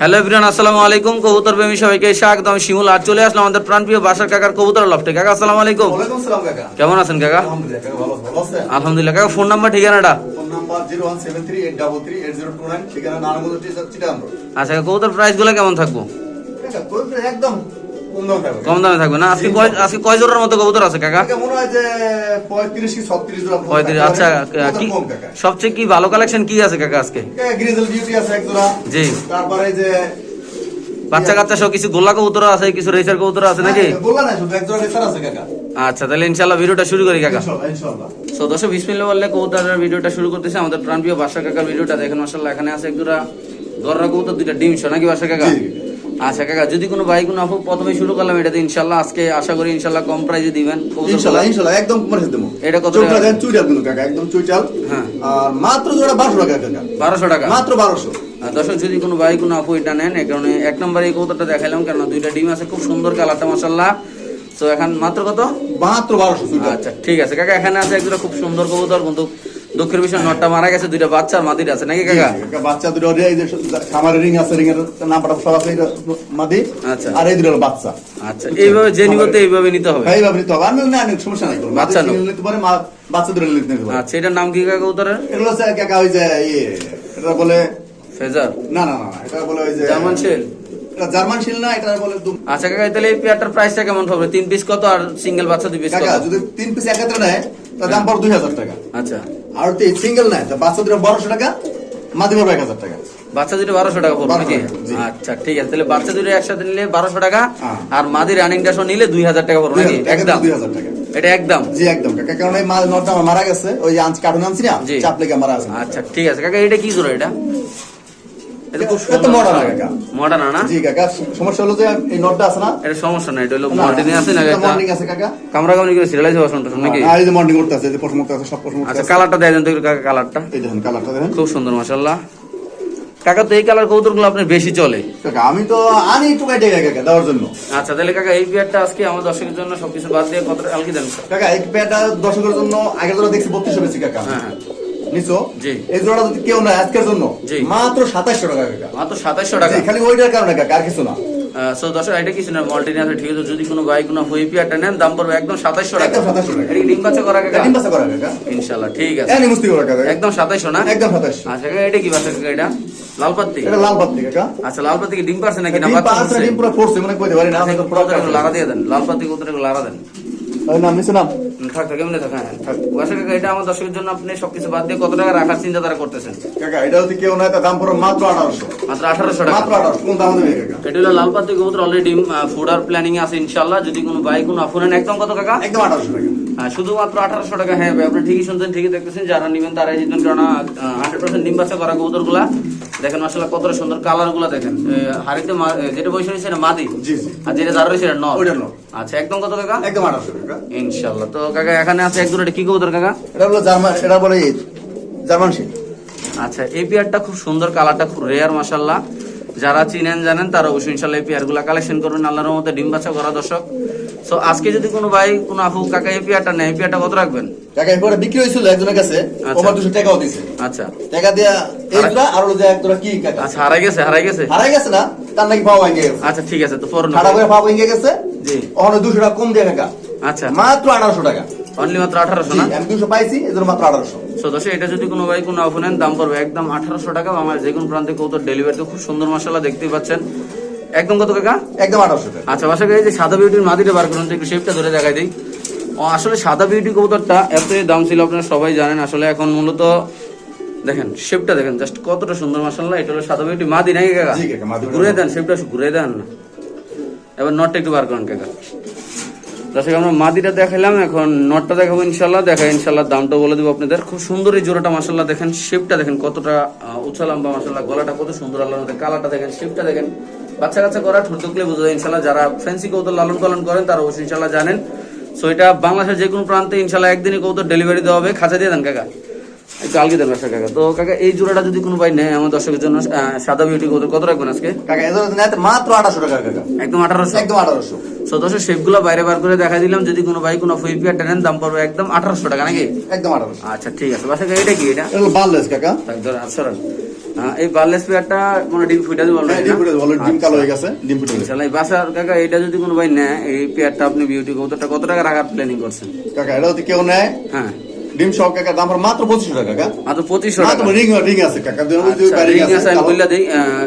Hello everyone আসসালামু আলাইকুম। কবুতর প্রেমী সবাইকে স্বাগত। আমি শিমুল। আর চলে আসলাম আমাদের প্রাণপ্রিয় বাসার কাকার কবুতর লফটে। কাকা আসসালামু আলাইকুম। কেমন আছেন কাকা? আলহামদুলিল্লাহ কাকা ভালো ভালো আছেন? আলহামদুলিল্লাহ কাকা ফোন নাম্বার ঠিকানাটা? আচ্ছা কবুতর প্রাইসগুলো কেমন থাকব? একদম কম দাম থাকবে। না? আজকে কয় আজকে কয় জোড়ার মতো কবুতর আছে কাকা? মনে হয় যে পঁয়ত্রিশ কি ছত্রিশ জোড়া কবুতর পঁয়ত্রিশ থাকতে আচ্ছা কি সবচেয়ে কি ভালো কালেকশন কি আছে কাকা আজকে? গ্রিজেল বিউটি আছে এক জোড়া। জি। তারপরে যে বাচ্চা কাচ্চা সব কিছু গোল্লা কবুতর আছে কিছু রেসার কবুতর আছে নাকি? হ্যাঁ, বললা না শুধু এক জোড়া রেসার আছে কাকা। আচ্ছা তাহলে ইনশাল্লাহ ভিডিওটা শুরু করি কাকা। ইনশাআল্লাহ ইনশাআল্লাহ। সো দর্শক বিসমিল্লাহ বললে কবুতরের ভিডিওটা শুরু করতেছে। আমাদের প্রাণপ্রিয় বাসা কাকার ভিডিওটা দেখেন মাসাল্লাহ এখানে আছে একজোড়া গররা কবুতর দুইটা ডিম নাকি বাসা কাকা? জি। আচ্ছা কাকা যদি কোনো ভাই কোনো আপু প্রথমে শুরু করলাম এটাতে ইনশাল্লাহ আজকে আশা করি ইনশাল্লাহ কম প্রাইজে দিবেন। কবুতরগুলো। ইনশাআল্লাহ ইনশাআল্লাহ একদম কমার সাথে দেবো। এটা কত টাকা? দেন চুইটাল কিন্তু কাকা একদম চুইটাল হ্যাঁ। আর মাত্র জোড়া বারোশো টাকা কাকা। বারোশো টাকা? মাত্র বারোশো। আর দর্শক যদি কোনো ভাই কোনো আপু এটা নেন এই কারণে এক নম্বরে এই কবুতরটা দেখাইলাম কেন দুইটা ডিম আছে খুব সুন্দর কালারটা মাসাল্লাহ তো এখন মাত্র কত? মাত্র বারোশো আচ্ছা ঠিক আছে কাকা এখানে আছে একজোড়া খুব সুন্দর কবুতর কিন্তু দুঃখের বিষয় নটটা মারা গেছে দুইটা বাচ্চার মাদির আছে নাকি কাকা? বাচ্চা দুটো এই যে খামারের রিং আছে রিং এর নাম্বার সব আছে মাদি আচ্ছা। আর এই দুটো বাচ্চা। আচ্ছা এইভাবে যে নিব তো এইভাবে নিতে হবে। ভাই বাবরি তো হবে। আমি না সমস্যা নাই বাচ্চা বাচ্চা নিতে পারে বাচ্চা দুটো নিতে পারে। আচ্ছা এটার নাম কি কাকা কবুতরের এগুলো হচ্ছে কাকা ওই যে ইয়ে এটা বলে ফেজার। না না না এটা বলে ওই যে জার্মান শেল? এটা জার্মান শিল না এটা বলে আচ্ছা কাকা তাহলে এই পেয়ারটার প্রাইসটা কেমন হবে? তিন পিস কত আর সিঙ্গেল বাচ্চা দুই পিস কত? যদি তিন পিস একত্রে নেয় তার দাম পড়ে দুই হাজার টাকা। আচ্ছা। আর যদি সিঙ্গেল তা বাচ্চা দুটো বারোশো টাকা মাদি পড়বে এক হাজার টাকা। বাচ্চা দুটো বারোশো টাকা পড়বে আচ্ছা ঠিক আছে তাহলে বাচ্চা দুটো একসাথে নিলে বারোশো টাকা হ্যাঁ। আর মাদি রানিং ডাসও নিলে দুই হাজার টাকা পড়বে নাকি? একদম। দুই হাজার টাকা। এটা একদম। জি একদম কাকা। কারণ এই নটটা আমার মারা গেছে ওই যে কার্টুন আনছি না চাপ লেগে মারা আছে? আচ্ছা ঠিক আছে কাকা এটা কি জোড়া এটা? এটা খুব এটা তো কাকা। মডার্ন না? জি কাকা সমস্যা হলো যে এই নটটা আছে না? এটা সমস্যা নাই এটা হলো মডার্ন আছে না এটা এটা আছে কাকা কামরা কামড়ি করে সিরিয়ালাইজ হওয়া শুনতেছেন নাকি? আর এই যে মর্নিং করতে আছে যে পশম করতে আছে সব পশম আচ্ছা কালারটা দেন তো কাকা কালারটা এই দেখেন কালারটা দেখেন। খুব সুন্দর মাশাল্লাহ কাকা তো এই কালার কৌতুকগুলো আপনার বেশি চলে? কাকা আমি তো আনি একটু কাটে কাকা দেওয়ার জন্য। আচ্ছা তাহলে কাকা এই বিয়ারটা আজকে আমার দর্শকের জন্য সবকিছু বাদ দিয়ে কত আলকি দেন। কাকা এই প্যাডটা দর্শকের জন্য আগের দেখছি বত্রিশশো বেশি কাকা। হ্যাঁ হ্যাঁ। নিছো। এই জোড়াটা যদি কেউ না আজকের জন্য মাত্র সাতাশশো টাকা কাকা মাত্র সাতাইশশো টাকা। খালি ওইটার কারণে কাকা আর কিছু না। সো এটা কিছু না মল্টিনে আছে ঠিক আছে? যদি কোনো বাইক কোনো হুই পিয়ারটা নেন দাম পড়বে একদম সাতাইশশো টাকা। একদম 2700 টাকা। কি ডিম বাচ্চা করা কাকা? ডিম বাসা করা কাকা। ইনশাল্লাহ ঠিক আছে। এনি মুস্তি করা কাকা। একদম সাতাইশশো না? একদম সাতাশশো। আচ্ছা কাকা এটা কি বাচ্চা কাকা এটা? লাল পাত্তি? এটা লাল পাত্তি কাকা। আচ্ছা লাল পাত্তি কি ডিম পারছে নাকি না ডিম বাচ্চা ডিম পুরো ফোর্স মানে কইতে পারি না আচ্ছা, দেন? লাল পাত্তি কৌতুক একটু দেন? নাম নিছো নাম। থাক থাক এমনি থাক হ্যাঁ থাক। বাসা কাকা এটা আমার দর্শকের জন্য আপনি সবকিছু বাদ দিয়ে কত টাকা রাখার চিন্তা তারা করতেছেন? কাকা এটা যদি কেউ নাই দাম পড়ো মাত্র আঠারোশো। মাত্র আঠারোশো টাকা? মাত্র আঠারোশো কোন দাম দেবে কাকা? এটা হলো লাল পাত্তি কবুতর অলরেডি ফুডার প্ল্যানিং আছে ইনশাল্লাহ যদি কোনো বাইক কোনো একদম কত কাকা? একদম আঠারোশো টাকা। হ্যাঁ, শুধুমাত্র আঠারোশো টাকা হ্যাঁ ভাই, আপনি ঠিকই শুনছেন ঠিকই দেখতেছেন। যারা নিবেন তারাই জিতবেন কারণ হান্ড্রেড পার্সেন্ট ডিম বাচ্চা করা কবুতরগুলা দেখেন মাসাল্লাহ কতটা সুন্দর কালারগুলা দেখেন। হাড়িতে যেটা বসে রয়েছে এটা মাদি? আর যেটা যার রয়েছে এটা নর? আচ্ছা একদম কত কাকা? একদম আঠারোশো টাকা। ইনশাল্লাহ তো কাকা এখানে আছে এক দুটো কি কবুতর কাকা? এটা হলো জার্মান এটা বলে জার্মান আচ্ছা এই পেয়ারটা খুব সুন্দর কালারটা খুব রেয়ার মাসাল্লাহ যারা চিনেন জানেন তারা অবশ্যই ইনশাল্লাহ এই পেয়ারগুলো কালেকশন করবেন আল্লাহর মধ্যে ডিম বাচ্চা করা দর্শক। সো আজকে যদি কোনো ভাই কোনো আপু কাকা এই পেয়ারটা নেয় পেয়ারটা কত রাখবেন? এরপরে বিক্রি হয়েছিল একজনের কাছে। আচ্ছা। ওভার টাকাও আচ্ছা। টাকা দিয়া এই দুটা আর এক কি কাকা? আচ্ছা হারাই গেছে হারাই গেছে? হারাই গেছে না তার নাকি পাওয়া গেছে। আচ্ছা ঠিক আছে তো পরে ঠাডা করে পাওয়া গেছে। জি। ওখানে দুশো টাকা কম দিয়ে কাকা আচ্ছা। মাত্র আঠারোশো টাকা। অনলি মাত্র আঠারোশো না? আমি দুশো পাইছি জন্য মাত্র আঠারোশো। সো দর্শক এটা যদি কোনো ভাই কোনো অফ নেন দাম পড়বে একদম আঠারোশো টাকা আমার যে কোনো প্রান্তে কৌতর ডেলিভারি খুব সুন্দর মশলা দেখতেই পাচ্ছেন। একদম কত কাকা? একদম আঠারোশো টাকা। আচ্ছা বাসা যে সাদা বিউটির মাদিটা বার করুন একটু শেপটা ধরে দেখাই দিই। ও আসলে সাদা বিউটি কবুতরটা এতই দাম ছিল আপনারা সবাই জানেন। আসলে এখন মূলত দেখেন শেপটা দেখেন জাস্ট কতটা সুন্দর মাসাল্লাহ এটা হলো সাদা বিউটি মাদি নাকি কাকা, ঘুরে দেন শেপটা ঘুরে দেন না। এবার নটটা একটু বার করুন কাকা। দর্শক আমরা মাদিটা দেখালাম এখন নটটা দেখাবো ইনশাল্লাহ দেখা ইনশাল্লাহ দামটা বলে দেবো আপনাদের। খুব সুন্দর এই জোড়াটা মাসাল্লাহ দেখেন শেপটা দেখেন কতটা উঁচা লম্বা মাসাল্লাহ গলাটা কত সুন্দর আল্লাহ কালারটা দেখেন শেপটা দেখেন। বাচ্চা কাচ্চা করা ঠোঁট দেখলে বোঝা যায় ইনশাল্লাহ যারা ফ্যান্সি কৌতল লালন পালন করেন তারা অবশ্যই ইনশাল্লাহ জানেন। সো এটা বাংলাদেশের যে কোনো প্রান্তে ইনশাল্লাহ একদিনই কৌতল ডেলিভারি দেওয়া হবে। খাঁচা দিয়ে দেন কাকা। একটু আলগি দেন কাকা। তো কাকা এই জোড়াটা যদি কোনো ভাই নেয় আমার দর্শকের জন্য সাদা বিউটি কত রাখবেন আজকে? কাকা মাত্র আঠারোশো টাকা কাকা। একদম আঠারোশো? একদম আঠারোশো। সদস্য শেপগুলো বাইরে বার করে দেখা দিলাম যদি কোনো ভাই কোনো ফুইপিয়া টেনেন দাম পড়বে একদম আঠারোশো টাকা নাকি? একদম আঠারোশো। আচ্ছা ঠিক আছে। বাসা এটা কি এটা? বার্লেস কাকা। ধর, আচ্ছা, হ্যাঁ, এই বার্লেস পেয়ারটা মানে ডিম ফুটা দিব হ্যাঁ, ডিম ফুটে ডিম কালো হয়ে গেছে ডিম ফুটে গেছে। ইনশাআল্লাহ এই বাসার কাকা এটা যদি কোনো ভাই নেয় এই পেয়ারটা আপনি বিউটি কবুতরটা কত টাকা রাখার প্ল্যানিং করছেন? কাকা এটা যদি কেউ নেয় হ্যাঁ। ডিম সহ কাকা দাম মাত্র পঁচিশশো টাকা কাকা। মাত্র পঁচিশশো টাকা। রিং রিং আছে কাকা। দুই আচ্ছা, রিং আছে, আমি। বললা দিই,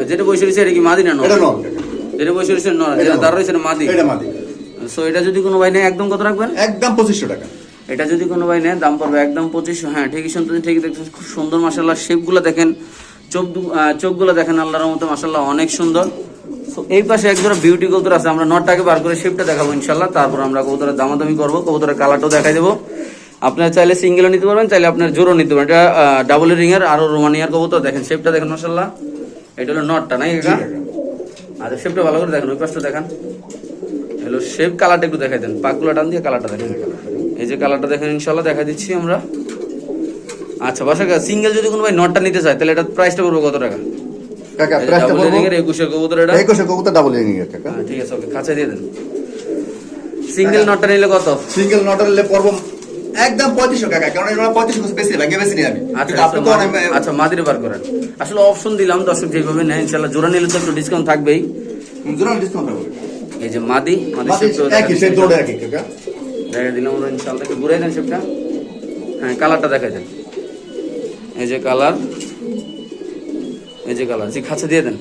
যেটা বসে রয়েছে এটা কি মাদি না নর? এটা নন যেটা বসে রয়েছে নর, যেটা দাঁড় রয়েছে এটা মাদি। এটা মাদি। So, এটা যদি কোনো ভাই নেয় একদম কত রাখবেন? একদম পঁচিশশো টাকা। এটা যদি কোনো ভাই নেয় দাম পড়বে একদম পঁচিশশো। হ্যাঁ ঠিকই শুনতেছেন ঠিকই দেখতেছেন খুব সুন্দর মাসাল্লাহ শেপগুলো দেখেন চোখ চোখগুলো দেখেন আল্লাহর মতো মাসাল্লাহ অনেক সুন্দর। So, এই পাশে একজোড়া বিউটি কবুতর আছে আমরা নটটাকে বার করে শেপটা দেখাবো ইনশাল্লাহ তারপর আমরা কবুতরের দামাদামি করব কবুতরের কালারটাও দেখাই দেবো। আপনার চাইলে সিঙ্গেলও নিতে পারবেন চাইলে আপনার জোরও নিতে পারবেন। এটা ডাবল রিং এর আরও রোমানিয়ার কবুতর দেখেন শেপটা দেখেন মাসাল্লাহ এটা হলো নটটা কাকা আচ্ছা শেপটা ভালো করে দেখেন ওই পাশটা দেখান। হ্যালো শেপ কালারটা একটু দেখাই দেন পাকগুলো টান দিয়ে কালারটা দেখেন এই যে কালারটা দেখেন ইনশাল্লাহ দেখা দিচ্ছি আমরা। আচ্ছা বাসা সিঙ্গেল যদি কোনো ভাই নটটা নিতে চায় তাহলে এটা প্রাইসটা পড়বে কত টাকা? কাকা প্রাইসটা এর একুশের কবুতর এটা? একুশে কবুতর ডাবল রিং এর কাকা। হ্যাঁ, ঠিক আছে ওকে খাঁচা দিয়ে দেন। সিঙ্গেল নটটা নিলে কত? সিঙ্গেল নট হলে পড়ব একদম পঁয়ত্রিশশো কাকা কারণ এটা পঁয়ত্রিশশো বেশি লাগে বেশি আমি আচ্ছা আচ্ছা, আচ্ছা মাদিরে বার করেন। আসলে অপশন দিলাম দর্শক যেভাবে নেয় ইনশাল্লাহ জোড়া নিলে তো একটু ডিসকাউন্ট থাকবেই। জোরাল ডিসকাউন্ট হবে এই যে মাদি মাদি একই দেখাচ্ছি। দৌড়ে একই কাকা দেখা দিলাম আমরা ইনশাল্লাহ। একটু ঘুরাই দেন শেপটা হ্যাঁ কালারটা দেখা দেন। এই যে কালার এই যে কালার জি খাঁচা দিয়ে দেন।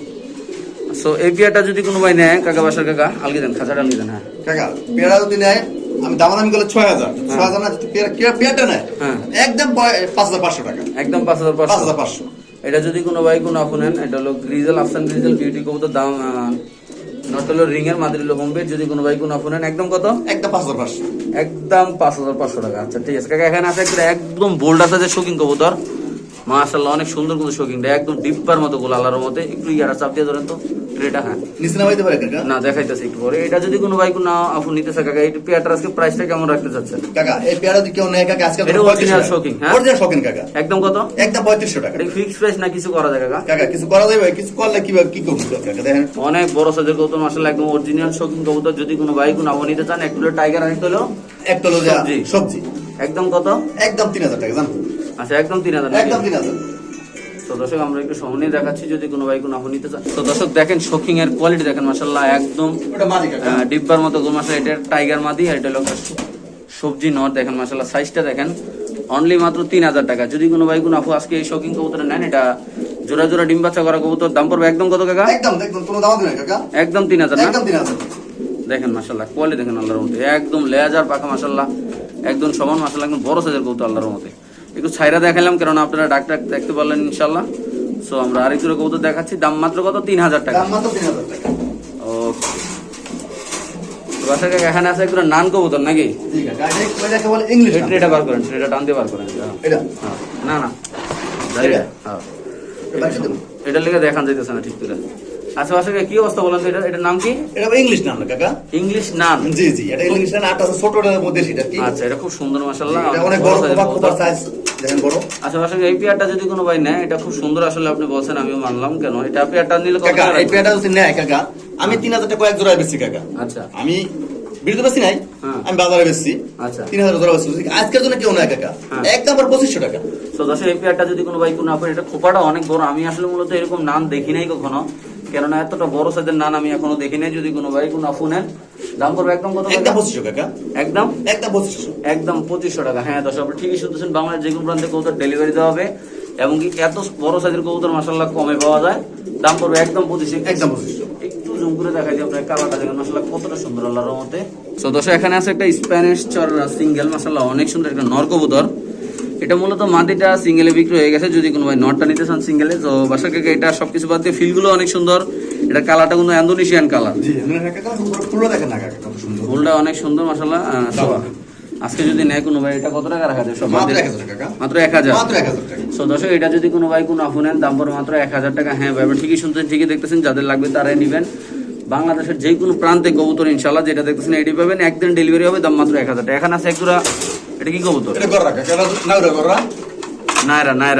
সো এই পেয়ারটা যদি কোনো ভাই নেয় কাকা বাসার কাকা আলগি দেন খাঁচাটা আলগি দেন হ্যাঁ। কাকা পেয়ারা যদি নেয় আমি ছয় হাজার। ছয় হাজার না পেয়ারটা নেয় হ্যাঁ। একদম পাঁচ হাজার পাঁচশো টাকা। একদম পাঁচ হাজার পাঁচ হাজার পাঁচশো। এটা যদি কোনো ভাই কোনো আপু নেন এটা হলো গ্রিজেল আফসান গ্রিজেল বিউটি কবুতর দাম নট হলো রিং এর মাদির হোম যদি কোনো ভাই কোনো আপু নেন একদম কত? একদম পাঁচ হাজার পাঁচশো। একদম পাঁচ হাজার পাঁচশো টাকা। আচ্ছা ঠিক আছে। কাকা এখানে আছে একদম বোল্ড আছে যে শুকিং কবুতর। মাশাল্লাহ অনেক সুন্দর কিন্তু শৌখিনটা একদম ডিপ্পার মতো গোল আল্লাহর মতে একটু ইয়ারা চাপ দিয়ে ধরেন তো ট্রেটা হ্যাঁ। নিচে নামাইতে পারে কাকা? না দেখাইতেছে একটু পরে। এটা যদি কোনো ভাই না আপু নিতে চায় কাকা এই পেয়ারটার আজকে প্রাইসটা কেমন রাখতে চাচ্ছেন? কাকা এই পেয়ারা যদি কেউ নেয় কাকা আজকাল এটা original শৌখিন, হ্যাঁ? অরিজিনাল শৌখিন কাকা। একদম কত? একদম পঁয়ত্রিশশো টাকা। এটা ফিক্স প্রাইস না কিছু করা যায় কাকা? কাকা কিছু করা যাবে কিছু করলে কি কি করব কাকা? দেখেন। অনেক বড় সাইজের কবুতর মাসাল্লাহ একদম অরিজিনাল শৌখিন কবুতর। যদি কোনো ভাই কোনো আপু নিতে চান একটু টাইগার আনিতে হলো একটা হলো যে সবজি। একদম কত? একদম তিন হাজার টাকা জানো? আচ্ছা একদম তিন হাজার। একদম তিন হাজার। তো দর্শক আমরা একটু সামনে দেখাচ্ছি যদি কোনো ভাই কোনো আপু নিতে চান তো দর্শক দেখেন শৌখিং এর কোয়ালিটি দেখেন মাসাল্লাহ একদম আহ, ডিব্বার মতো মাসাল এটা টাইগার মাদি আর এটা একটা সবজি নট দেখেন মাসাল্লাহ সাইজটা দেখেন অনলি মাত্র তিন হাজার টাকা। যদি কোনো ভাই কোনো আপু আজকে এই শৌখিং কবুতর নেন এটা জোড়া জোড়া ডিম বাচ্চা করা কবুতর দাম পড়বে একদম কত কাকা? একদম একদম কোনো দাম দিবে কাকা। একদম তিন হাজার না? একদম তিন হাজার। দেখেন মাসাল্লাহ কোয়ালিটি দেখেন আল্লাহর মধ্যে একদম লেজার পাখা মাসাল্লাহ একদম সমান মাসাল্লাহ একদম বড় সাইজের কবুতর আল্লাহর মধ্যে একটু ছাইরা দেখালাম কেননা আপনারা ডাক্তার দেখতে পারলেন ইনশাল্লাহ। সো আমরা আরেক জোড়া কবুতর দেখাচ্ছি দাম মাত্র কত? তিন হাজার টাকা। দাম মাত্র তিন হাজার টাকা। ওকে এখানে আছে একটু নান কবুতর নাকি? জি কাকা এটা এটাকে বলে ইংলিশ এই ট্রেটা বার করেন ট্রেটা টান দিয়ে বার করেন। হ্যাঁ। হ্যাঁ। না না। এটা? লেগে দেখান যাইতেছে না ঠিক করে। আচ্ছা বাসাকে কি অবস্থা বলেন এটা? এটার নাম কি? এটা ইংলিশ নাম কাকা? ইংলিশ নান। জি জি এটা ইংলিশ নাম আট ছোটটার মধ্যে সেটা কি আচ্ছা এটা খুব সুন্দর এটা অনেক বড় সাইজ দেখেন বড়। আচ্ছা বাসাকে এই পেয়ারটা যদি কোনো ভাই নেয় এটা খুব সুন্দর আসলে আপনি বলছেন আমিও মানলাম কেন? এটা পেয়ারটা নিলে কাকা টাকা এই পেয়ারটা যদি নেয় কাকা আমি তিন হাজার টাকা এক জোড়া বেশি কাকা। আচ্ছা। আমি বিরুদ্ধে বেশি নাই হ্যাঁ। আমি বাজারে বেশি আচ্ছা। তিন হাজার জোড়া বেশি আজকের জন্য কেউ নেয় কাকা। হ্যাঁ। পঁচিশশো টাকা। তো দশ এই পেয়ারটা যদি কোনো ভাই কোনো আপনার এটা খোপাটা অনেক বড়। আমি আসলে মূলত এরকম নাম দেখি নাই কখনো। কেননা এতটা বড় সাইজের নান আমি এখনও দেখি নাই যদি কোনো ভাই কোনো আপু নেন দাম করবে একদম কত একদম পঁচিশশো কাকা। একদম? একদম পঁচিশশো একদম পঁচিশশো টাকা। হ্যাঁ দশ আপনি ঠিকই শুনতেছেন বাংলার যে কোনো প্রান্তে কবুতর ডেলিভারি দেওয়া হবে এবং কি এত বড় সাইজের কবুতর মাসাল্লাহ কমে পাওয়া যায়। দাম পড়বে একদম পঁচিশ একদম পঁচিশশো একটু জুম করে দেখাই দিই আপনার কালারটা দেখেন মাসাল্লাহ কতটা সুন্দর আল্লাহর মতে তো দর্শক এখানে আছে একটা স্প্যানিশ চর সিঙ্গেল মাসাল্লাহ অনেক সুন্দর একটা নর কবুতর। এটা মূলত মাটিটা সিঙ্গেলে বিক্রি হয়ে গেছে যদি কোনো ভাই নটটা নিতে চান সিঙ্গেলে তো বাসা থেকে এটা সবকিছু বাদ দিয়ে ফিলগুলো অনেক সুন্দর। এটা কালারটা কিন্তু ইন্দোনেশিয়ান কালার কাকা কাকা ফুলটা অনেক সুন্দর মাসাল্লাহ আজকে যদি নেয় কোনো ভাই এটা কত টাকা রাখা যায়? সব মাত্র এক হাজার সো দর্শক এটা যদি কোনো ভাই কোনো আপু নেন দাম পড়বে মাত্র এক হাজার টাকা। হ্যাঁ ভাই ঠিকই শুনতেন ঠিকই দেখতেছেন যাদের লাগবে তারাই নেবেন। বাংলাদেশের যে কোনো প্রান্তে কবুতর ইনশাল্লাহ যেটা দেখতেছেন এটি পাবেন। একদিন ডেলিভারি হবে দাম মাত্র এক হাজার টাকা। এখানে আছে একজোড়া এটা কি কবুতর? এটা গররা কাকা নাউরা গররা?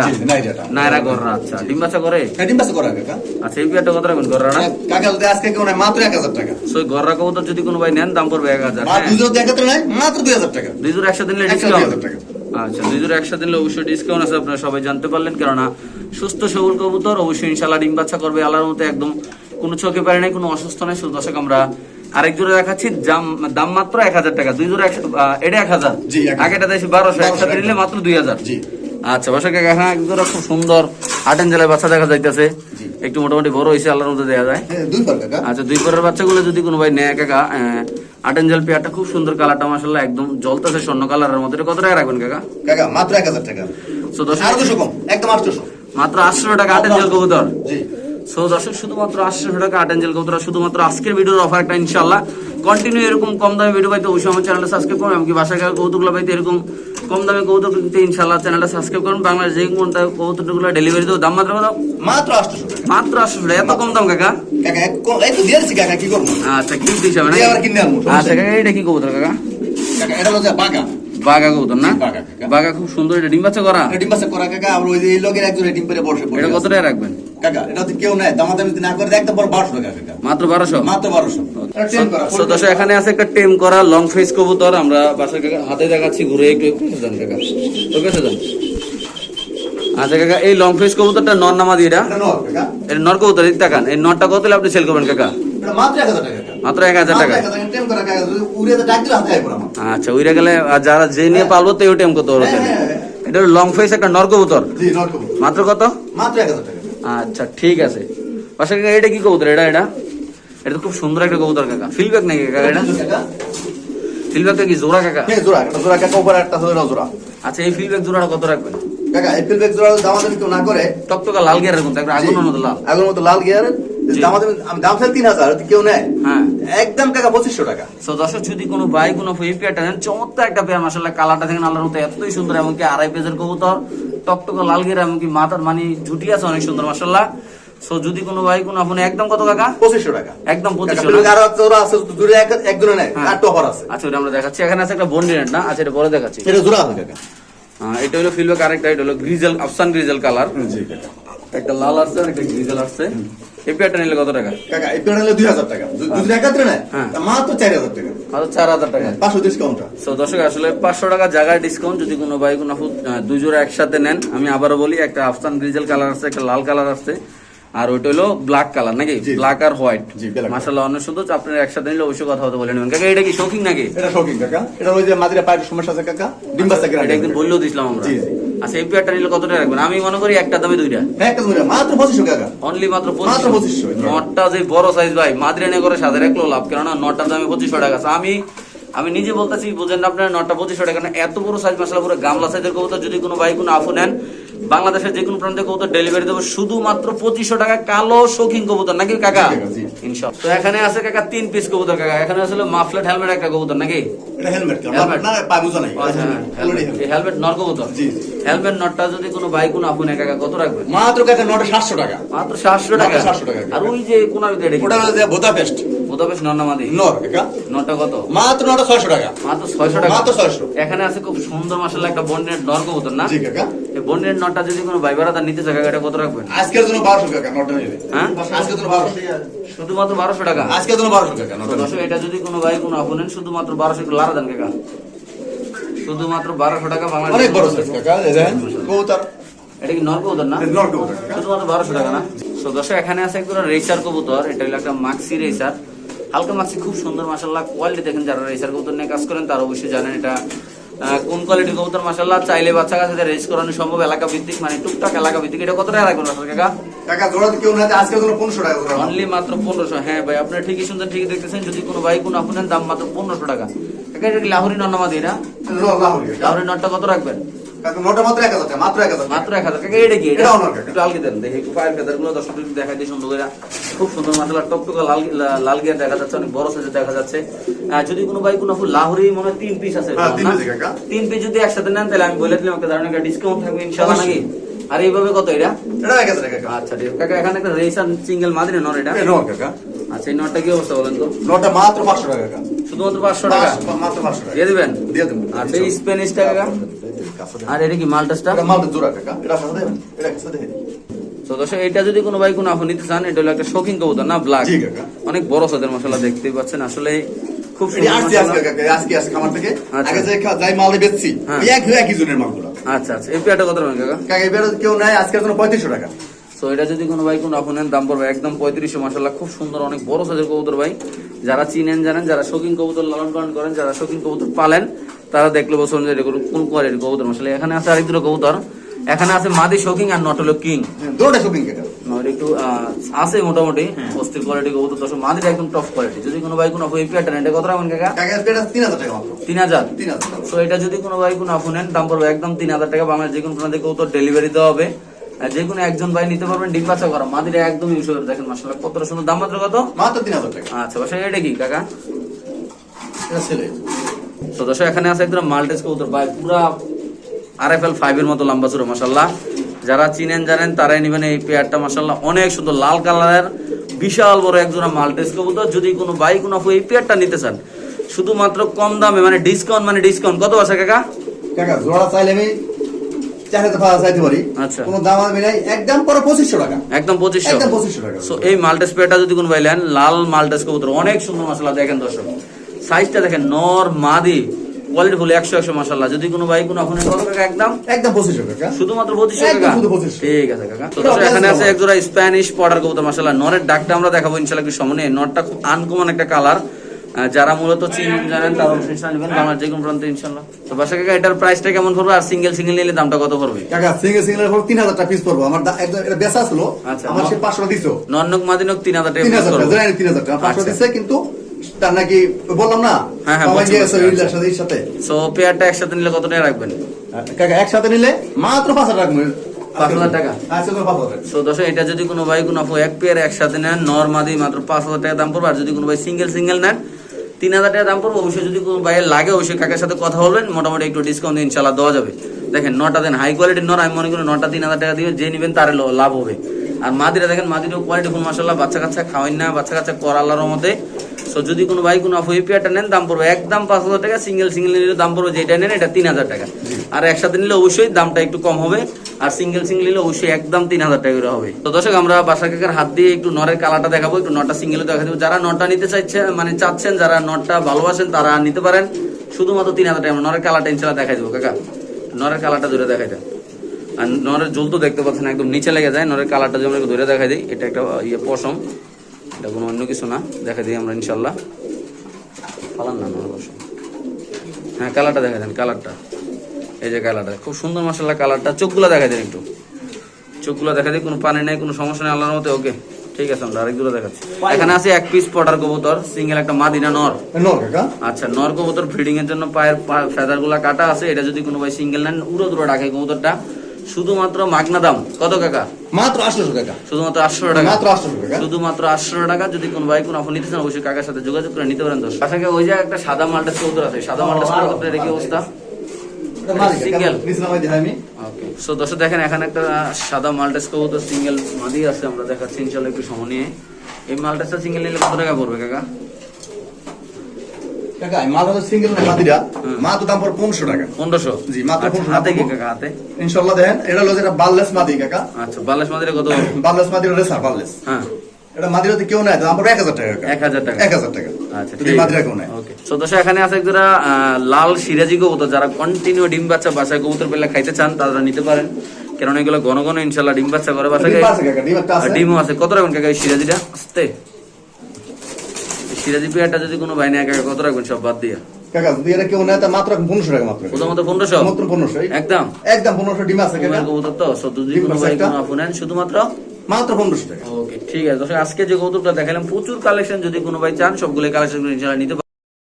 জি, নাইরাটা। নায়রা গররা আচ্ছা। ডিম বাচ্চা করে? হ্যাঁ ডিম পাশে করা কাকা আচ্ছা এই বিয়ারটা কত রাখবেন গররা না? কাকা যদি আজকে কেউ নেয় মাত্র এক হাজার টাকা। সো গররা কবুতর যদি কোনো ভাই নেন দাম পড়বে এক হাজার আর হ্যাঁ? দুজন একত্রে নেয় মাত্র দুই হাজার টাকা। দুই জোড়া একসাথে নিলে ডিসকাউন্ট টাকা। আচ্ছা দুই জোড়া একসাথে অবশ্যই ডিসকাউন্ট আছে আপনারা সবাই জানতে পারলেন। কেননা সুস্থ সবল কবুতর অবশ্যই ইনশাল্লাহ ডিম বাচ্চা করবে। আল্লাহর মতো একদম কোনো চোখে পারে নাই কোনো অসুস্থ নাই। শুধু দর্শক আমরা আরেক জোড়া দেখাচ্ছি দাম মাত্র এক হাজার টাকা। দুই জোড়া এটা এক হাজার। আগেটা দেশে বারোশো একসাথে নিলে মাত্র দুই হাজার। আচ্ছা বাসা কাকা হ্যাঁ এক জোড়া খুব সুন্দর আটেন জেলায় বাচ্চা দেখা যাইতেছে। একটু মোটামুটি বড় হয়েছে আল্লাহর মতো দেওয়া যায়। হ্যাঁ, আচ্ছা দুই পরের বাচ্চাগুলো যদি কোনো ভাই নেয় কাকা আটেঞ্জেল পেয়ারটা খুব সুন্দর কালারটা মাসাল্লাহ একদম জলতেছে স্বর্ণ কালারের মধ্যে। কত টাকা রাখবেন কাকা? কাকা মাত্র এক হাজার টাকা। দুশো একদম আটশোশো। মাত্র আটশো টাকা আটেঞ্জেল কবুতর। জি। সো দর্শক শুধুমাত্র আটশো টাকা আটেঞ্জেল কবুতর শুধুমাত্র আজকের ভিডিওর অফার একটা ইনশাল্লাহ কন্টিনিউ এরকম কম দামে ভিডিও পাইতে অবশ্যই আমার চ্যানেলটা সাবস্ক্রাইব করুন এমনকি বাসায় কৌতুকগুলো পাইতে এরকম কম দামে কৌতুক কিনতে ইনশাল্লাহ চ্যানেলটা সাবস্ক্রাইব করুন। বাংলাদেশ যে কোনটা কৌতুকগুলো ডেলিভারি দেবো। দাম মাত্র কত? মাত্র আটশোশো মাত্র আটশো টাকা। এত কম দাম কাকা? দিচ্ছি আচ্ছা কি কিনে সমস্যা আচ্ছা কাকা এটা কি কবুতর কাকা? এটা হলো যে বাগা বাগা কবুতর না? বাগা খুব সুন্দর এটা ডিম বাচ্চা করা? এটা ডিম বাচ্চা করা কাকা আবার ওই এই লগের একজন ডিম পেরে বসে এটা কত টাকা রাখবেন? কাকা এটা তো কেউ নেয় দামাদামি না করে একদম বড় টাকা কাকা। মাত্র মাত্র এখানে আছে একটা টেম করা লং ফেস কবুতর আমরা বাসার কাকা হাতে দেখাচ্ছি ঘুরে একটু যান কাকা। তো যান। আচ্ছা কাকা এই লং ফেস কবুতরটা নর নামাদি এটা? এটা এটা নর কবুতর এই দেখান এই নরটা কত আপনি সেল করবেন কাকা? মাত্র এক হাজার টাকা। কাকা মাত্র এক হাজার টাকা। আচ্ছা ওইটা গেলে যারা যে নিয়ে পালবো তো টেম হ্যাঁ, হ্যাঁ। এটা লং ফেস একটা নর কবুতর জি, নট কবুতর। মাত্র কত? মাত্র এক হাজার টাকা। আচ্ছা ঠিক আছে। পাশে কাকা এটা কি কবুতর? এটা এটা? এটা খুব সুন্দর একটা কবুতর কাকা। ফিলব্যাক নাকি কাকা এটা? ফিলব্যাকটা কি জোড়া কাকা? হ্যাঁ, জোড়া, একটা জোড়া কাকা, উপরে একটা হলো জোড়া। আচ্ছা এই ফিলব্যাক জোড়াটা কত রাখবেন? কাকা, এই ফিলব্যাক জোড়া দামাদামি কেউ না করে, টকটকা লাল গিয়ারের মতো একটা আগুনের মতো লাল। আগের মতো লাল গিয়ার জি। দামাদামি- আমি দাম চাই তিন হাজার কেউ নেয়। হ্যাঁ। একদম কাকা পঁচিশশো টাকা। সো দর্শক যদি কোনো ভাই কোনো ফুই পেয়ারটা নেন চমৎকার একটা পেয়ার মাসাল্লাহ কালারটা দেখেন আল্লাহর মতো এতই সুন্দর এমনকি আড়াই পেজের কবুতর টকটকা লাল গিয়ার এমনকি মাথার মানে ঝুটি আছে অনেক সুন্দর মাসাল্লাহ সো যদি কোনো ভাই কোনো আপনি একদম কত কাকা? পঁচিশশো টাকা। একদম পঁচিশশো ফিলব্যাক আরও জোড়া আছে দূরে একজনে নেয় হ্যাঁ। আর টপার আছে। আচ্ছা ওটা আমরা দেখাচ্ছি। এখানে আছে একটা বন্ডিনেট না? আচ্ছা এটা দেখাচ্ছি। এটা জোড়া আছে কাকা। এটা হলো আরেকটা এটা হলো গ্রিজেল আফসান গ্রিজেল কালার। একটা লাল আসছে আর একটা গ্রিজেল আসছে এই পেয়ারটা নিলে কত টাকা? কাকা এই নিলে দুই হাজার টাকা। যদি যদি একাত্রে নেয় হ্যাঁ। মাত্র চার হাজার টাকা। মাত্র চার হাজার টাকা। পাঁচশো ডিসকাউন্ট সো দর্শক আসলে পাঁচশো টাকা জায়গায় ডিসকাউন্ট যদি কোনো ভাই কোনো দুই জোড়া একসাথে নেন আমি আবারও বলি একটা আফসান গ্রিজেল কালার আছে একটা লাল কালার আছে আর ওইটা হলো ব্ল্যাক কালার নাকি? ব্ল্যাক আর হোয়াইট জি, black. মাসাল্লাহ অনেক সুন্দর আপনারা একসাথে নিলে অবশ্যই কথা হতে বলে নেবেন। কাকা এটা কি শৌখিন নাকি? এটা শৌখিন কাকা। এটা ওই যে মাদিরা পায়ের সমস্যা আছে কাকা। ডিম এটা একদিন বললেও দিছিলাম আমরা। জি, জি। আচ্ছা এই পেয়ারটা নিলে কত টাকা রাখবেন? আমি মনে করি একটা দামে দুইটা। হ্যাঁ একটা দুইটা। মাত্র পঁচিশশো টাকা। অনলি মাত্র মাত্র পঁচিশশো। নটটা যে বড় সাইজ ভাই মাদ্রে নিয়ে করে সাথে রাখল লাভ কেননা নটটার দামে পঁচিশশো টাকা। আছে। আমি আমি নিজে বলতেছি বুঝেন না আপনার নটটা পঁচিশশো টাকা এত বড় সাইজ মশলা পুরো গামলা সাইজের কবুতর যদি কোনো ভাই কোনো আফু নেন বাংলাদেশের যে কোনো প্রান্তে কবুতর ডেলিভারি দেবো শুধুমাত্র পঁচিশশো টাকা কালো শৌখিন কবুতর নাকি কাকা? তো এখানে আছে কাকা তিন পিস কবুতর কাকা। এখানে আসলে মাফলেট হেলমেট একটা কবুতর নাকি? হেলমেট আচ্ছা, নর কবুতর। হেলমেট নটটা যদি কোনো ভাই কোনো আফু কাকা কত রাখবেন মাত্র কাকা নটা সাতশো টাকা। মাত্র সাতশো টাকা? 700 টাকা। আর ওই যে কোন ওটা নর্নামাদি নর কাকা নটা কত? মাত্র নটা ছয়শো টাকা। মাত্র ছয়শো টাকা। মাত্র 600 এখানে আছে খুব সুন্দর একটা বন্ডের নর কবুতর না? জি কাকা। এই বন্ডের নটটা যদি কোনো নিতে চায় কাকা, কত রাখবেন? আজকের জন্য নিলে। হ্যাঁ? আজকের জন্য শুধুমাত্র বারোশো টাকা? আজকের জন্য নটা এটা যদি কোনো ভাই কোনো আপনেন শুধুমাত্র একটু লারা দেন কাকা। শুধুমাত্র বারোশো টাকা বাংলাদেশ অনেক বড় সাইজ কাকা দেখেন কবুতর। এটা কি নর কবুতর না? নর কবুতর শুধুমাত্র বারোশো টাকা না? তো দর্শক এখানে আছে একজন রেসার কবুতর এটা হলো একটা মাক্সি রেসার হালকা মাক্সি খুব সুন্দর মাসাল্লাহ কোয়ালিটি দেখেন যারা রেসার কবুতর নিয়ে কাজ করেন তারা অবশ্যই জানেন এটা কোন কোয়ালিটির কবুতর মাসাল্লাহ চাইলে বাচ্চা কাছে রেস করানো সম্ভব এলাকা ভিত্তিক মানে টুকটাক এলাকা ভিত্তিক এটা কত টাকা রাখবেন কাকা? জোড়া কেউ না আজকের জন্য পনেরোশো টাকা অনলি মাত্র পনেরোশো। হ্যাঁ ভাই আপনার ঠিকই শুনছেন ঠিকই দেখতেছেন। যদি কোনো ভাই কোনো আপনার দাম মাত্র পনেরোশো টাকা। কাকা এটা লাহোরি নন্নামাদি না লাহোরি লাহোরি। নটটা কত রাখবেন? নটা মাত্র এক হাজার টাকা মাত্র এক হাজার টাকা। মাত্র এক হাজার টাকা। এটা কি? এটা এটাও কাকা। একটু দেন দেখি পায়ের ফেদারগুলো দেখাই দিই সুন্দর করে। খুব সুন্দর মাসালা টকটকা লাল লাল গিয়ার দেখা যাচ্ছে অনেক বড় সাইজের দেখা যাচ্ছে। যদি কোনো ভাই কোনো লাহোরি মনে তিন পিস আছে হ্যাঁ, তিন পিস যদি একসাথে নেন তাহলে আমি বলে দিলাম একটা ধারণা একটা ডিসকাউন্ট থাকবে ইনশাআল্লাহ নাকি? আর এইভাবে কত এটা? এটা টাকা। আচ্ছা ঠিক কাকা এখানে একটা রেসার সিঙ্গেল মাদিরে নর এটা এটা নর কাকা। আচ্ছা এই নটটা কি অবস্থা বলেন তো? নটা মাত্র পাঁচশো টাকা শুধুমাত্র পাঁচশো টাকা? মাত্র পাঁচশো টাকা। দিয়ে দিবেন? দিয়ে দেবো। আচ্ছা এই স্প্যানিশটা কাকা? আর এটা কি মাল্টাসটা এটা মালটা জোড়া কাকা এটা সাথে দেবেন এটা সাথে দেবেন তো দর্শক এটা যদি কোনো ভাই কোনো আপনি নিতে চান এটা হলো একটা শৌখিন কবুতর না ব্ল্যাক অনেক বড় সাদের মশলা দেখতেই পাচ্ছেন। আসলে খুব এটি সুন্দর আসছে আজকে মাশাআল্লাহ। কাকা, আজকে আসছে খামার থেকে। আচ্ছা। আগে যে যাই মাল বেচছি হ্যাঁ। একই একই জনের মালগুলো। আচ্ছা আচ্ছা। এই পেয়ারটা কত রাখবেন কাকা? কাকা এবার কেউ নেয় আজকের জন্য পঁয়ত্রিশশো টাকা। তো এটা যদি কোনো ভাই কোনো আপনার দাম পড়বে একদম পঁয়ত্রিশশো মাসাল্লাহ খুব সুন্দর অনেক বড় সাইজের কবুতর ভাই। যারা চিনেন জানেন যারা শৌখিন কবুতর লালন পালন করেন যারা শৌখিন কবুতর পালেন তারা দেখল বলছেন যে কোনো- কোয়ালিটির কবুতর মাসাল্লাহ এখানে আছে আরেক দুটো কবুতর। এখানে আছে মাদি শৌখিন আর নট হলো কিং শপিং কাকা নট একটু আছে মোটামুটি অস্থির কোয়ালিটি কবুতর দশ মাদিটা একদম টপ কোয়ালিটি যদি কোনো ভাই কোনো এই পেয়ারটা নেন, এটা কত রাখবেন কাকা? তিন হাজার টাকা তিন হাজার। তো এটা যদি কোনো ভাই কোনো নেন দাম পড়বে একদম তিন হাজার টাকা। বাংলাদেশ যে কোনো প্রান্তে কৌতর ডেলিভারি দেওয়া হবে। আর যে কোনো একজন ভাই নিতে পারবেন ডিম বাচ্চা করা। মাদির একদম ইউজ করে দেখেন মাসাল্লাহ কতটা সুন্দর। দাম মাত্র কত? মাত্র তিন হাজার টাকা। আচ্ছা বাসায় এটা কি কাকা? ছেলে। তো দর্শক এখানে আছে একদম মাল্টেস কবুতর। ভাই পুরা আর এফ এল ফাইভ এর মতো লম্বা মাসাল্লাহ যারা চিনেন জানেন তারাই নেবেন এই পেয়ারটা মাসাল্লাহ অনেক সুন্দর লাল কালারের বিশাল বড় একজোড়া মাল্টেস কবুতর। যদি কোনো ভাই কোনো এই পেয়ারটা নিতে চান শুধুমাত্র কম দামে মানে ডিসকাউন্ট মানে ডিসকাউন্ট কত আছে কাকা? কাকা জোড়া চাইলে আমি এই মাল্টেস পেয়ারটা যদি কোনো ভাই নেন লাল মাল্টেস কবুতর অনেক সুন্দর মশলা দেখেন দর্শক। সাইজটা দেখেন নর মাদি কোয়ালিটি ফুল একশো একশো মশাল্লাহ যদি কোনো ভাই কোনো আপনার কত টাকা একদম? একদম পঁচিশশো টাকা। শুধুমাত্র পঁচিশশো টাকা? ঠিক আছে কাকা। তো এখানে আছে একজোড়া স্প্যানিশ পর্ডার কবুতর মশাল্লাহ নরের ডাকটা আমরা দেখাবো ইনশাল্লাহ সামনে। নরটা খুব আনকমন একটা কালার যারা মূলত জানেন তারা ইনশাল্লাহ নেবেন। বাংলার যে কোনো প্রান্তে ইনশাল্লাহ তো বাসা কাকা এটার প্রাইসটা কেমন পড়বে? আর সিঙ্গেল সিঙ্গেল নিলে দামটা কত পড়বে? কাকা সিঙ্গেল সিঙ্গেল হলো তিন হাজার টাকা পিস পড়ব। আমার একদম এটা বেচা ছিল। আচ্ছা, আমার সে পাঁচশো দিছো। নন্নক মাদিনক তিন হাজার টাকা তিন হাজার টাকা তিন হাজার টাকা। পাঁচশো আচ্ছা। কিন্তু তার নাকি বললাম না? হ্যাঁ, হ্যাঁ, আচ্ছা। সাথে সাথে সো পেয়ারটা একসাথে নিলে কত টাকা রাখবেন? কাকা একসাথে নিলে মাত্র পাঁচ হাজার পাঁচ হাজার টাকা? তো পাঁচ হাজার। টাকা সো দর্শক এটা যদি কোনো ভাই কোনো এক পেয়ার একসাথে নেন নর্মাদি মাত্র পাঁচ হাজার টাকা দাম পড়বে। আর যদি কোনো ভাই সিঙ্গেল সিঙ্গেল নেন তিন হাজার টাকা দাম পড়বে। অবশ্যই যদি কোনো ভাইয়ের লাগে অবশ্যই কাকার সাথে কথা বলবেন। মোটামুটি একটু ডিসকাউন্ট ইনশাল্লাহ দেওয়া যাবে। দেখেন নটা দেন হাই কোয়ালিটির নর আমি মনে করি নটা তিন হাজার টাকা দিয়ে যে নেবেন তার লাভ হবে। আর মাদিরা দেখেন মাদিরও কোয়ালিটি ফুল মাসাল্লাহ বাচ্চা কাচ্চা খাওয়াই না বাচ্চা কাচ্চা করালার মধ্যে সো যদি কোনো ভাই কোনো এই পেয়ারটা নেন দাম পড়বে একদম পাঁচ হাজার টাকা সিঙ্গেল সিঙ্গেল নিলে দাম পড়বে যেটা নেন এটা তিন হাজার টাকা। আর একসাথে নিলে অবশ্যই দামটা একটু কম হবে আর সিঙ্গেল সিঙ্গেল নিলে অবশ্যই একদম তিন হাজার টাকা করে হবে। তো দর্শক আমরা বাসা কাকার হাত দিয়ে একটু নরের কালারটা দেখাবো একটু নটা সিঙ্গেল দেখা দেবো। যারা নটটা নিতে চাইছে মানে চাচ্ছেন যারা নটটা ভালোবাসেন তারা নিতে পারেন। শুধুমাত্র তিন হাজার টাকা নরের কালারটা ইনশাল্লাহ দেখাই দেবো কাকা। নরের কালারটা ধরে দেখাই দেন। আর নরের জল তো দেখতে পাচ্ছেন একদম নিচে লেগে যায়। নরের কালারটা যেমন ধরে দেখা দিই এটা একটা ইয়ে পশম। এটা কোনো অন্য কিছু না দেখা দিই আমরা ইনশাল্লাহ। পালান না নরের পশম। হ্যাঁ কালারটা দেখা দেন কালারটা। এই যে কালারটা খুব সুন্দর মশলা কালারটা। চোখগুলো দেখা দেন একটু। চোখগুলো দেখা দিই কোনো পানি নেই কোনো সমস্যা নেই আল্লাহর মতে ওকে ঠিক আছে আমরা আরেকগুলো দেখাচ্ছি। এখানে আছে এক পিস পটার কবুতর সিঙ্গেল একটা মাদিনা নর। আচ্ছা নর কবুতর ফিডিং এর জন্য পায়ের ফেদারগুলা কাটা আছে। এটা যদি কোনো ভাই সিঙ্গেল নেন উড়ো দুটো ডাকে কবুতরটা। শুধুমাত্র মাগনা দাম। কত কাকা? মাত্র আটশোশো টাকা। শুধুমাত্র আটশো টাকা? মাত্র আটশোশো টাকা। শুধুমাত্র আটশো টাকা যদি কোন ভাই কোনো আপনি নিতে চান অবশ্যই কাকার সাথে যোগাযোগ করে নিতে পারেন দোষ আশাকে ওই যে একটা সাদা মালটা কবুতর আছে সাদা মালটা কবুতরের কি অবস্থা? এটা মালিক, Single. কাকা, নিচে নামাই দিই আমি ওকে সো দর্শক দেখেন এখানে একটা সাদা কবুতর সিঙ্গেল মাদি আছে আমরা দেখাচ্ছি ইনশাল্লাহ একটু সময় নিয়ে। এই মালটা সিঙ্গেল নিলে কত টাকা পড়বে কাকা? কাকা মাল হচ্ছে সিঙ্গেল না মাদিরা হুম। মাত্র দাম পড়ে পনেরোশো টাকা। পনেরোশো? জি, মাত্র আচ্ছা, 1500 হাতে কি কাকা হাতে? ইনশাল্লাহ দেখেন এটা হলো যেটা বাল্লেস মাদি কাকা। আচ্ছা বাল্লাস মাদিরে কত? বাল্লেস মাদিরা রেসার বাল্লেস। হ্যাঁ। এটা মাদিরাতে কেউ নেয় দাম পড়ে এক হাজার টাকা কাকা। এক হাজার টাকা। এক হাজার টাকা। আচ্ছা মাদিরা কেউ নেয়। ওকে। সো দর্শক এখানে আছে লাল সিরাজি কবুতর। যারা কন্টিনিউ ডিম বাচ্চা বাসায় কবুতর পেলে খাইতে চান তারা নিতে পারেন। কারণ এগুলো ঘন ঘন ইনশাল্লাহ ডিম বাচ্চা করে বাসায় ডিম ডিম একটা আছে। ডিমও আছে। কত রাখবেন কাকা সিরাজিটা? আস্তে। সিরাজি পেয়ারটা যদি কোনো ভাই নেয় কাকা কত রাখবেন? সব বাদ দিয়ে। কাকা যদি এটা কেউ নেয় তা মাত্র পনেরোশো টাকা মাত্র। প্রথমত পনেরোশো? মাত্র পনেরোশো একদম? একদম পনেরোশো ডিম আছে কাকা। কবুতর তো? যদি কোনো ভাই কোনো আপু নেন শুধুমাত্র? মাত্র পনেরোশো টাকা। ওকে ঠিক আছে। দর্শক আজকে যে কৌতুকটা দেখালাম প্রচুর কালেকশন যদি কোনো ভাই চান সবগুলো কালেকশন নিতে।